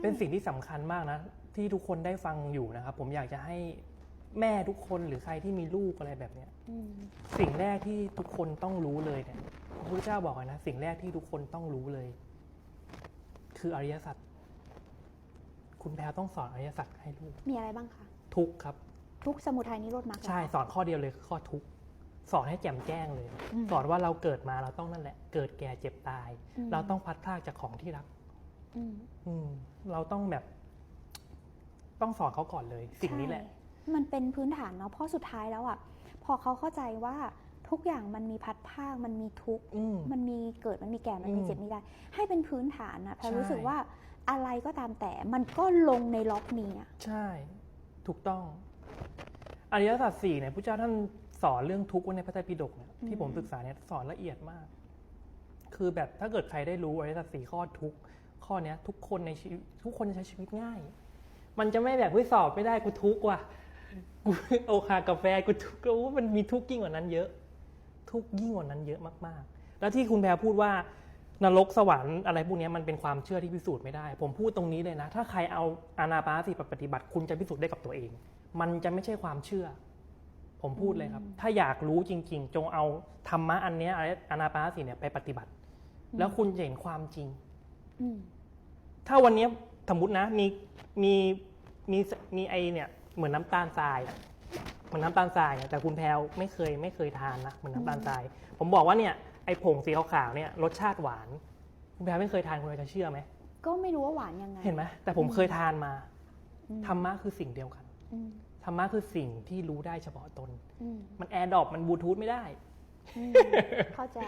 เป็นสิ่งที่สำคัญมากนะ ที่ทุกคนได้ฟังอยู่นะครับ ผมอยากจะให้แม่ทุกคนหรือใครที่มีลูกอะไรแบบเนี้ย อืมสิ่งแรกที่ทุกคนต้องรู้เลยเนี่ยพระพุทธเจ้าบอกไว้นะ สิ่งแรกที่ทุกคนต้องรู้เลย คืออริยสัจคุณแพรต้องสอนอริยสัจให้ลูกมีอะไรบ้างคะทุกข์ครับ ทุกสมุทัยนิโรธมรรคเหรอใช่สอนข้อเดียวเลยคือข้อทุกข์สอนให้แจ่มแจ้งเลย อืม สอนว่าเราเกิดมาเราต้องนั่นแหละ เกิดแก่เจ็บตาย อืมเราต้องพัดพลากจากของที่รัก อืมอืม เราต้องแบบ ต้องสอนเขาก่อนเลย สิ่งนี้แหละใช่มันเป็นพื้นฐานเนาะเพราะสุดท้ายแล้วอะ พอเขาเข้าใจว่าทุกอย่างมันมีพัดภาค มันมีทุกข์อืมมันมีเกิดมันมีแก่มันมีอืมเจ็บมีได้ให้เป็นพื้นฐานอะแพรใช่รู้สึกว่าอะไรก็ตามแต่มันก็ลงในล็อกนี้อะใช่ ถูกต้องอริยสัจสี่เนี่ยพระเจ้าท่านสอนเรื่องทุกข์ไว้ในพระไตรปิฎกเนี่ยที่ผมศึกษาเนี่ยสอนละเอียดมาก คือแบบถ้าเกิดใครได้รู้อริยสัจสี่ข้อทุกข์ ข้อเนี้ยทุกคนในชีวิตทุกคนจะใช้ชีวิตง่าย มันจะไม่แบบเฮ้ยสอบไม่ได้กูทุกข์ว่ะกูโอคากาแฟกูทุกข์กูว่ามันมีทุกข์ยิ่งกว่านั้นเยอะ ทุกข์ยิ่งกว่านั้นเยอะมากๆ แล้วที่คุณแพรพูดว่านรกสวรรค์อะไรพวกเนี้ยมันเป็นความเชื่อที่พิสูจน์ไม่ได้ ผมพูดตรงนี้เลยนะ ถ้าใครเอาอานาปานสติปฏิบัติ คุณจะพิสูจน์ได้กับตัวเอง มันจะไม่ใช่ความเชื่อ ผมพูดเลยครับ ถ้าอยากรู้จริง ๆ จงเอาธรรมะอันเนี้ยอานาปานสติเนี่ยไปปฏิบัติ แล้วคุณจะเห็นความจริงอืม ถ้าวันเนี้ยสมมตินะ มีมีมีมีไอเนี่ยเหมือนน้ำตาลทรายอะเหมือนน้ำตาลทรายอะแต่คุณแพลวไม่เคยไม่เคยทานนะเหมือนน้ำตาลทราย ผมบอกว่าเนี่ยไอผงสีขาวๆเนี่ยรสชาติหวาน คุณแพลวไม่เคยทานคุณแพลวจะเชื่อไหมก็ไม่รู้ว่าหวานยังไงเห็นไหมแต่ผมเคยทานมาอืมธรรมะคือสิ่งเดียวกันอืมธรรมะคือสิ่งที่รู้ได้เฉพาะตน อืมมันแอร์ดรอปมันบลูทูธไม่ได้ อืมเข้าใจ